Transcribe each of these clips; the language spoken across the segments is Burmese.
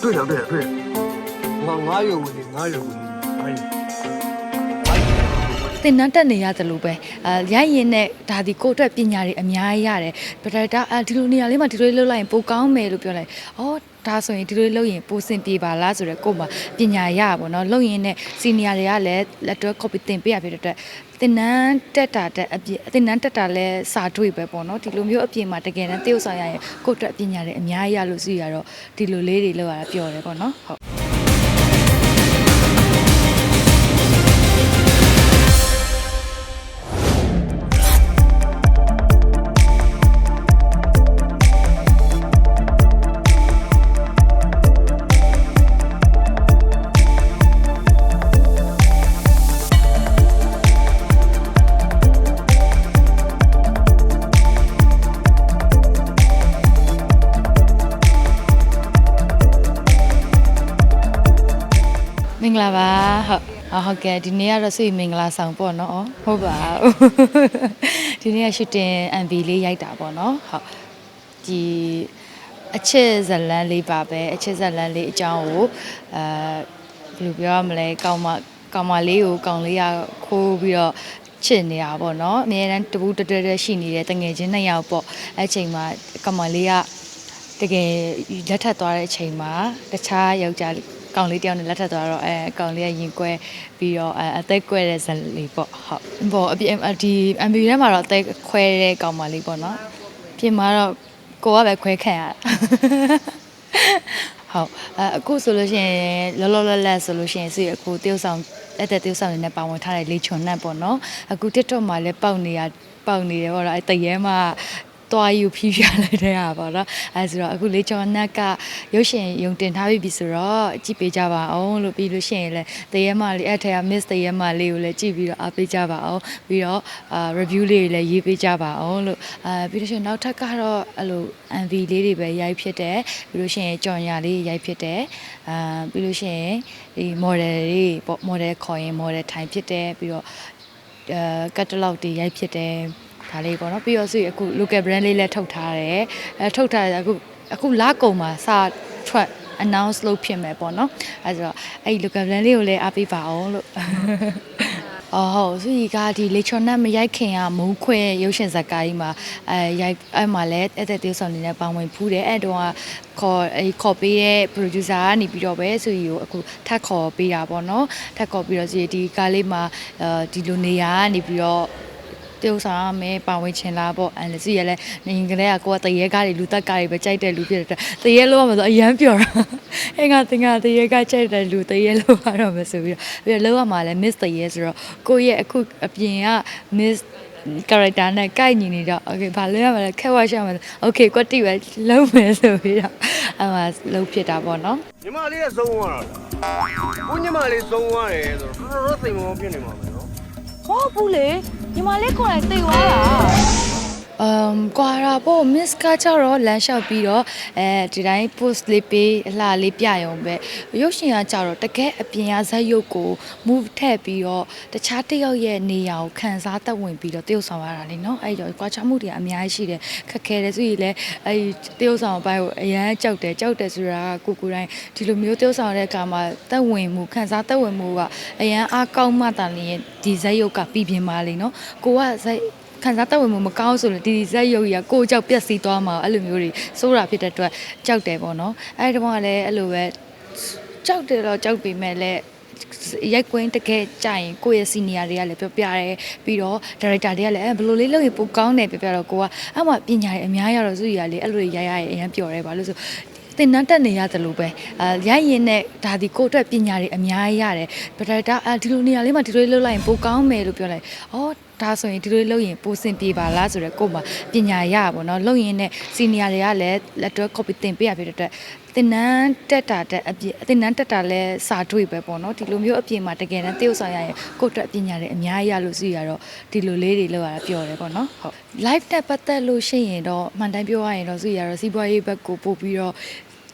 对呀对呀对呀哪有问题哪有问题哪有 သင်တန်းတက်နေရသလိုပဲအဲရိုက်ရင်နဲ့ဒါဒီကိုယ့်အတွက်ပညာတွေအများကြီးရတယ်ဗဒတာဒီလိုနေရာလေးမှာဒီလိုလုပ်လိုက်ရင်ပိုကောင်းမယ်လို့ပြောလိုက်အော်ဒါဆိုရင်ဒီလိုလုပ်ရင်ပိုစင်ပြေပါလားဆိုတော့ကို့မှာပညာရပါတော့လုပ်ရင်နဲ့စီနီယာတွေကလည်းလက်တွဲ copy တင်ပေးရဖြစ်တဲ့အတွက်သင်တန်းတက်တာတက်အပြင်သင်တန်းတက်တာလည်းစာတွေ့ပဲပေါ့နော်ဒီလိုမျိုးအပြင်မှာတကယ်တမ်းတရုတ်ဆောင်ရရင်ကို့အတွက်ပညာတွေအများကြီးရလို့ရှိရတော့ဒီလိုလေးတွေလောက်ရတာပြောတယ်ပေါ့နော်ဟုတ် ဂလာပါဟုတ်အဟုတ်ကဲ့ဒီနေ့ကတော့ဆွေမင်္ဂလာဆောင်ပေါ့နော်ဩဟုတ်ပါဘူးဒီနေ့ကရှူတင် MV လေးရိုက်တာပေါ့နော်ဟုတ်ဒီအချစ်ဇတ်လန်းလေးပါပဲအချစ်ဇတ်လန်းလေးအကြောင်းကိုအဲဘယ်လိုပြောရမလဲကောင်းမကောင်းမလေးကိုကောင်းလေးရခိုးပြီးတော့ချစ်နေတာပေါ့နော်အများတန်းတပူးတတဲတဲရှိနေတဲ့တငယ်ချင်းနှစ်ယောက်ပေါ့အဲ့ချိန်မှာကောင်းမလေးကတကယ်လက်ထပ်သွားတဲ့အချိန်မှာတခြားယောက်ျားလေး ကောင်လေးတယောက်နဲ့လက်ထပ်သွားတော့အဲကောင်လေးကရင်ကွဲပြီးတော့အဲအသက်ကွဲတဲ့ဇက်လေးပေါ့ဟုတ်ဘောအပြင်ဒီ MB ထဲမှာတော့အသက်ခွဲတဲ့ကောင်မလေးပေါ့နော်ပြင်မှာတော့ကိုကပဲခွဲခံရတာဟုတ်အဲအခုဆိုလို့ရှိရင်လောလောလတ်လတ်ဆိုလို့ရှိရင်စီအခုတယောက်ဆောင်အဲ့တဲ့တယောက်ဆောင်နေနဲ့ပါဝင်ထားတဲ့လေချွန်နဲ့ပေါ့နော်အခု TikTok မှာလည်းပေါက်နေရပေါက်နေတယ်ပေါ့နော်အဲတရဲမှာ သွားယူဖြီးပြလိုက်တဲ့ဟာပေါ့နော်အဲဆိုတော့အခုလေချော်နက်ကရုပ်ရှင်ယုံတင်ထားပြီဆိုတော့ကြည့်ပေးကြပါအောင်လို့ပြီးလို့ရှိရင်လည်းတရေမလေးအဲ့ထက်က miss တရေမလေးကိုလည်းကြည့်ပြီးတော့အားပေးကြပါအောင်ပြီးတော့အာ review လေးတွေလည်းရေးပေးကြပါအောင်လို့အာပြီးလို့ရှိရင်နောက်ထပ်ကတော့အဲ့လို MV လေးတွေပဲရိုက်ဖြစ်တယ်ပြီးလို့ရှိရင်ကြော်ညာလေးရိုက်ဖြစ်တယ်အာပြီးလို့ရှိရင်ဒီ model တွေပေါ့ model ခေါ်ရင် model ထိုင်ဖြစ်တယ်ပြီးတော့အဲကတ်တလောက်တွေရိုက်ဖြစ်တယ် ဒါလေးပေါ့နော်ပြီးတော့ဆိုရင်အခု local brand လေးလည်းထုတ်ထားတယ်အဲထုတ်ထားတယ်အခုအခုလကုံမှာစထွက် announce လုပ်ဖြစ်မယ်ပေါ့နော်အဲဆိုတော့အဲ့ဒီ local brand လေးကိုလည်းအားပေးပါအောင်လို့အော်ဟုတ်ဆိုဒီကဒီလေချော်နတ်မရိုက်ခင်ကမုံခွဲရုပ်ရှင်ဇာတ်ကားကြီးမှာအဲရိုက်အဲ့မှာလည်းအဲ့တဲ့တေးဆောင်နေတဲ့ပေါင်ဝင်ဖူးတယ်အဲ့တုန်းကခေါ်အဲ့ခေါ်ပေးတဲ့ producer ကနေပြီးတော့ပဲဆိုရီကိုအခုထပ်ခေါ်ပေးတာပေါ့နော်ထပ်ခေါ်ပြီးတော့ဆိုရီဒီကားလေးမှာအဲဒီလိုနေရာကနေပြီးတော့ တယောက်ဆောင်ရမယ်ပါဝင်ချင်လားပေါ့အဲစီရလဲနေကလေးကကိုကတရေကားတွေလူတက်ကားတွေပဲကြိုက်တဲ့လူဖြစ်တဲ့အတွက်တရေလို့ရမှာဆိုအရန်ပျော်တာအဲငါတင်ကတရေကားကြိုက်တဲ့လူတရေလို့ရတော့မယ်ဆိုပြီးတော့ပြီးတော့လောက်ရမှာလဲ miss တရေဆိုတော့ကိုယ့်ရဲ့အခုအပြင်က miss character နဲ့ကိုက်ညီနေတော့ okay ဘာလို့ရမလဲခက်ဝါရှောက်မယ် okay ကွက်တိပဲလုံးမယ်ဆိုပြီးတော့အဲမှာလုံးဖြစ်တာပေါ့နော်ညီမလေးကသုံးသွားတာကိုညီမလေးသုံးသွားတယ်ဆိုတော့တော်တော်စိတ်မကောင်းဖြစ်နေမှာပဲနော်ဟုတ်ဘူးလေ ညီမလေးကိုယ်တိုင်သိသွားတာ အမ်ကွာရာပေါ့ miss ကကြတော့လမ်းလျှောက်ပြီးတော့အဲဒီတိုင်း post လေးပေးအလှလေးပြရုံပဲရုပ်ရှင်ကကြတော့တကယ်အပြင်ကဇက်ရုပ်ကို move ထည့်ပြီးတော့တခြားတစ်ယောက်ရဲ့နေရာကိုခံစားသက်ဝင်ပြီးတော့တရုပ်ဆောင်ရတာလေနော်အဲ့တော့ကွာချမှုတွေကအများကြီးရှိတယ်ခက်ခဲတယ်ဆိုရင်လည်းအဲ့တရုပ်ဆောင်ဘိုင်းကိုအရန်ကြောက်တယ်ကြောက်တယ်ဆိုတာကကိုကိုယ်တိုင်းဒီလိုမျိုးတရုပ်ဆောင်တဲ့အခါမှာသက်ဝင်မှုခံစားသက်ဝင်မှုကအရန်အားကောင်းမှတာလင်းဒီဇက်ရုပ်ကပြီးပြင်းပါလေနော်ကိုကဇက် ခံစားသက်ဝင်မှုမကောင်းဆိုလို့ဒီဇက်ရုပ်ကြီးကကိုယ်ကြောက်ပြက်စီးသွားမှာအဲ့လိုမျိုးတွေစိုးတာဖြစ်တဲ့အတွက်ကြောက်တယ်ပေါ့နော်အဲ့ဒီတော့ကလည်းအဲ့လိုပဲကြောက်တယ်တော့ကြောက်ပေမဲ့လည်းရိုက်ကွင်းတကယ်ကြာရင်ကိုယ့်ရဲ့စီနီယာတွေကလည်းပြောပြတယ်ပြီးတော့ဒါရိုက်တာတွေကလည်းအဲဘယ်လိုလေးလုပ်ရင်ပိုကောင်းတယ်ပြောပြတော့ကိုကအဲ့မှာပညာတွေအများကြီးရတော့သူကြီးကလေအဲ့လိုတွေရိုက်ရရင်အရင်ပျော်တယ်ပါလို့ဆိုသင်တန်းတက်နေရတယ်လို့ပဲအဲရိုက်ရင်နဲ့ဒါဒီကိုယ့်အတွက်ပညာတွေအများကြီးရတယ်ပထဒါဒီလိုနေရာလေးမှာဒီလိုလေးလုပ်လိုက်ရင်ပိုကောင်းမယ်လို့ပြောလိုက်ဩဒါဆိုရင်ဒီလိုလုပ်ရင်ပိုစင်ပြေပါလားဆိုတော့ကို့မှာပညာရပါဘောเนาะလုပ်ရင်နဲ့စီနီယာတွေကလည်းလက်တွဲ copy တင်ပေးရဖြစ်တဲ့အတွက်သင်တန်းတက်တာတဲ့အပြင်သင်တန်းတက်တာလဲစာတွေ့ပဲပေါ့เนาะဒီလိုမျိုးအပြင်မှာတကယ်တမ်းတရုပ်ဆောင်ရရင်ကိုယ့်အတွက်ပညာတွေအများကြီးရလို့စီရတော့ဒီလိုလေးတွေလောက်ရတာပျော်တယ်ပေါ့เนาะဟုတ် live တက်ပတ်သက်လို့ရှိရင်တော့မှန်တိုင်းပြောရရင်တော့စီရတော့စီးပွားရေးဘက်ကိုပို့ပြီးတော့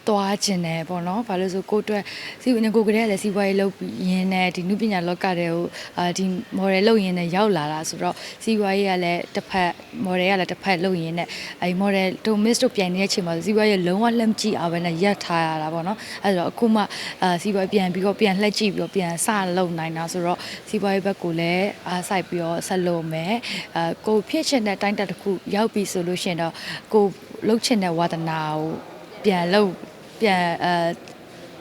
သွားခြင်းတယ်ပေါ့နော်ဘာလို့လဲဆိုကိုယ့်အတွက်စီငကိုကလေးကလည်းစီးပွားရေးလုပ်ပြီးရင်းနဲ့ဒီနုပညာလောကတွေကိုအာဒီ model လုပ်ရင်းနဲ့ရောက်လာတာဆိုတော့စီးပွားရေးကလည်းတစ်ဖက် model ကလည်းတစ်ဖက်လုပ်ရင်းနဲ့အဲဒီ model တို့ miss တို့ပြိုင်နေတဲ့အချိန်မှာစီးပွားရေးလုံးဝလက်မကြည့်အောင်ပဲနဲ့ရပ်ထားရတာပေါ့နော်အဲဆိုတော့အခုမှအာစီးပွားရေးပြန်ပြီးတော့ပြန်လှည့်ကြည့်ပြီးတော့ပြန်စလုပ်နိုင်တာဆိုတော့စီးပွားရေးဘက်ကိုလည်းအားစိုက်ပြီးတော့ဆက်လုပ်မယ်အဲကိုဖြစ်ချင်တဲ့အတိုင်းတက်တစ်ခုရောက်ပြီဆိုလို့ရှိရင်တော့ကိုလှုပ်ချင်တဲ့ဝါသနာကိုပြန်လှုပ် ပြန်အဲ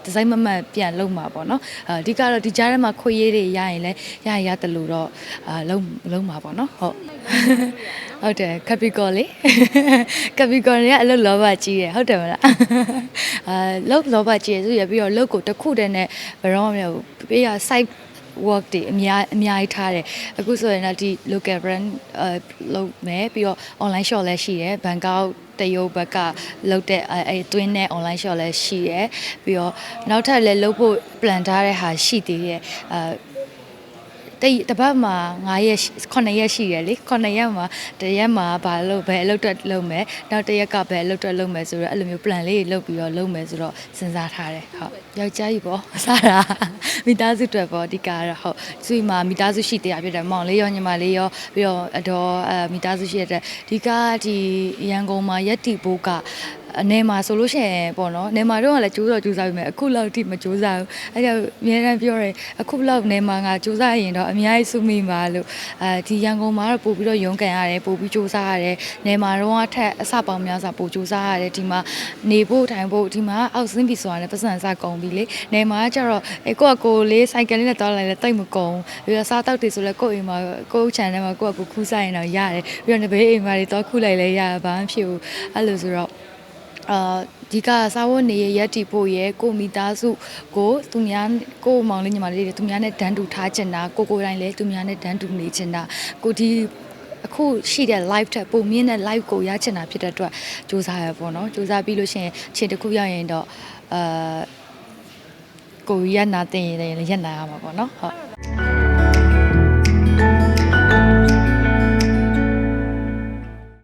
ဒီဇိုင်းမမတ်ပြန်လုံးမှာပေါ့နော်အအဓိကတော့ဒီကြားထဲမှာခွေရေးတွေရရင်လည်းရရင်ရတယ်လို့တော့အာလုံးလုံးမှာပေါ့နော်ဟုတ်ဟုတ်တယ်ကပီကောလေကပီကောတွေကအလုပ်လောဘကြီးတယ်ဟုတ်တယ်မလားအာလုပ်လောဘကြီးရဆိုရပြီးတော့လုပ်ကိုတစ်ခုတည်းနဲ့ဘယ်တော့မှမဟုတ်ဘူးပေးရ site work တွေအများအများကြီးထားတယ်အခုဆိုရင်တော့ဒီ local brand အဲလုပ်မယ်ပြီးတော့ online shop လည်းရှိတယ်ဘန်ကောက်တရုတ်ဘက်ကလုပ်တဲ့အဲအဲတွင်းတဲ့ online shop လည်းရှိတယ်ပြီးတော့နောက်ထပ်လည်းလုပ်ဖို့ plan ထားတဲ့ဟာရှိသေးတယ်အဲ တိတ်တစ်ပတ်မှာ9ရက်9ရက်ရှိရလေ9ရက်မှာတစ်ရက်မှာဘာလို့ဘယ်အလုပ်တက်လုပ်မယ်နောက်တစ်ရက်ကဘယ်အလုပ်တက်လုပ်မယ်ဆိုတော့အဲ့လိုမျိုး plan လေးတွေလုပ်ပြီးတော့လုပ်မယ်ဆိုတော့စဉ်းစားထားတယ်ဟုတ်ယောက်ျားကြီးပေါ့စားတာမိသားစုတွေပေါ့အဓိကကတော့ဟုတ်သူမှာမိသားစုရှိသေးတာဖြစ်တယ်မောင်လေးရောညီမလေးရောပြီးတော့အတော်အဲမိသားစုရှိတဲ့ဒီကဒီရန်ကုန်မှာရက်တီဘိုးက အနေမှာဆိုလို့ရှိရင်ပေါ့နော်နေမှာတော့ကလည်းကြိုးတော့ကြိုးစားပြီမဲ့အခုလောက်ထိမကြိုးစားဘူးအဲကြောင့်အများတန်းပြောတယ်အခုလောက်နေမှာငါကြိုးစားရင်တော့အများကြီးစုမိပါလို့အဲဒီရန်ကုန်မှာတော့ပို့ပြီးတော့ရုန်းကန်ရတယ်ပို့ပြီးကြိုးစားရတယ်နေမှာတော့အထက်အစပေါင်းများစွာပို့ကြိုးစားရတယ်ဒီမှာနေဖို့ထိုင်ဖို့ဒီမှာအောက်ဆင်းပြီးဆိုတာနဲ့ပတ်စံစကုန်ပြီလေနေမှာကျတော့အဲကိုကကိုလေးစိုက်ကယ်လေးနဲ့တောင်းလိုက်လဲတိတ်မကုန်ပြီးတော့စားတောက်တွေဆိုလဲကိုယ့်အိမ်မှာကိုယ့် channel မှာကိုယ့်ကကိုခူးစားရင်တော့ရတယ်ပြီးတော့နေဘေးအိမ်မှာတွေတော့ခူးလိုက်လဲရဘာမှဖြစ်ဘူးအဲ့လိုဆိုတော့ အာဒီကစားဝတ်နေရရက်တီဖို့ရဲကိုမိသားစုကိုသူများကိုမောင်လေးညီမလေးတွေသူများနဲ့ဒန်းတူထားချင်တာကိုကိုယ်တိုင်းလည်းသူများနဲ့ဒန်းတူနေချင်တာကိုဒီအခုရှိတဲ့ live ထက်ပုံမြင့်တဲ့ live ကိုရချင်တာဖြစ်တဲ့အတွက်စူးစမ်းရပေါ့နော်စူးစမ်းပြီးလို့ရှိရင်ခြေတစ်ခုရောက်ရင်တော့အာကိုရက်နာတင်ရင်လည်းရက်နာရမှာပေါ့နော်ဟုတ်